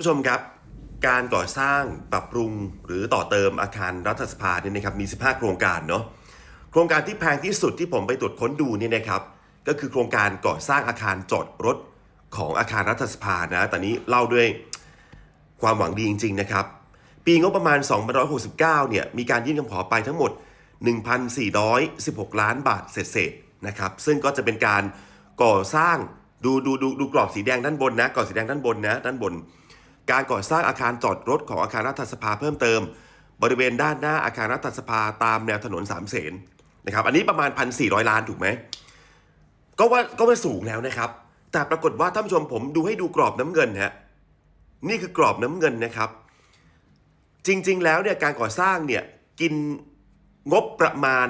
ผู้ชมครับ การก่อสร้างปรับปรุงหรือต่อเติมอาคารรัฐสภาเนี่ยนะครับมี 15 โครงการเนาะโครงการที่แพงที่สุดที่ผมไปตรวจค้นดูเนี่ยนะครับ ก็คือโครงการก่อสร้างอาคารจอดรถของอาคารรัฐสภานะแต่นี้เล่าด้วยความหวังดีจริง ๆ นะครับ ปีงบประมาณ 2569 เนี่ยมีการยื่นคำขอไปทั้งหมด 1,416 ล้านบาทเศษๆนะครับซึ่งก็จะเป็นการก่อสร้างดูดูดูดูกรอบสีแดงด้านบนนะกรอบสีแดงด้านบนนะด้านบน การก่อสร้างอาคารจอดรถของอาคารรัฐสภาเพิ่มเติม บริเวณด้านหน้าอาคารรัฐสภาตามแนวถนนสามเสนนะครับอันนี้ประมาณ 1,400 ล้านถูกไหมก็ว่าก็ว่าสูงแล้วนะครับ แต่ปรากฏว่าท่านผู้ชมผมดูให้ดูกรอบน้ำเงินฮะนี่คือกรอบน้ำเงินนะครับ จริง ๆ แล้วเนี่ยการก่อสร้างเนี่ยกินงบประมาณ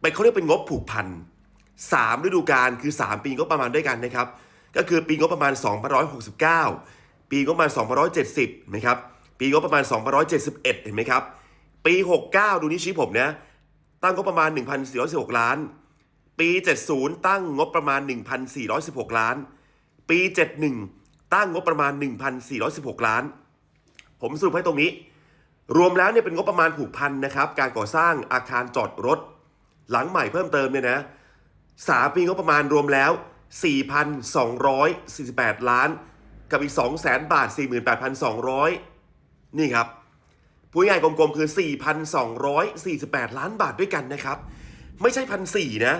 ไปเขาเรียกเป็นงบผูกพันสามฤดูกาลคือ 3 ปีงบประมาณด้วยกันนะครับ ก็คือปีงบประมาณ 2 6 9 ปีงบประมาณ270นะครับ ปีงบประมาณ 271 เห็นไหมครับ ปี 69 ดูนี่ชี้ผมนะ ตั้งงบประมาณ 1,416 ล้าน ปี 70 ตั้งงบประมาณ 1,416 ล้าน ปี 71 ตั้งงบประมาณ 1,416 ล้าน ผมสรุปให้ตรงนี้ รวมแล้วเนี่ยเป็นงบประมาณผูกพันนะครับ การก่อสร้างอาคารจอดรถ หลังใหม่เพิ่มเติมเนี่ยนะสามปีงบประมาณรวมแล้ว 4,248 ล้าน กับอีก 200,000 บาท 48,200 นี่ครับพูดง่ายๆกลมๆ คือ 4,248 ล้านบาทด้วยกันนะครับ ไม่ใช่พันสี่นะ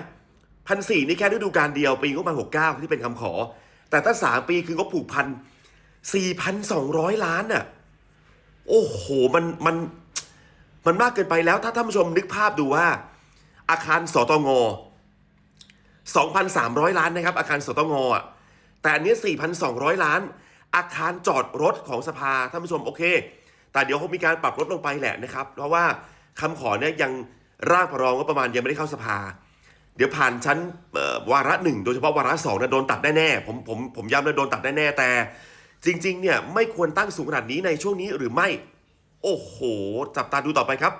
พันสี่นี่แค่ฤดูกาลเดียวปีงบประมาณ69 ที่เป็นคำขอ แต่ถ้า3ปีคืองบผูกพัน 4,200 ล้านน่ะโอ้โห มันมันมันมากเกินไปแล้วถ้าท่านผู้ชมนึกภาพดูว่า อาคารสตง2,300 ล้านนะครับ อาคารสตงอะ แต่อันนี้ 4,200 ล้าน อาคารจอดรถของสภาท่านผู้ชมโอเค แต่เดี๋ยวคงมีการปรับลดลงไปแหละนะครับ เพราะว่าคำขอเนี่ยยังร่างพรองก็ประมาณยังไม่ได้เข้าสภา เดี๋ยวผ่านชั้นวาระหนึ่งโดยเฉพาะวาระสองนะโดนตัดแน่ๆผมผมผมย้ำเลยโดนตัดแน่ๆแต่ จริง ๆ เนี่ยไม่ควรตั้งสูงขนาดนี้ในช่วงนี้หรือไม่ โอ้โห จับตาดูต่อไปครับ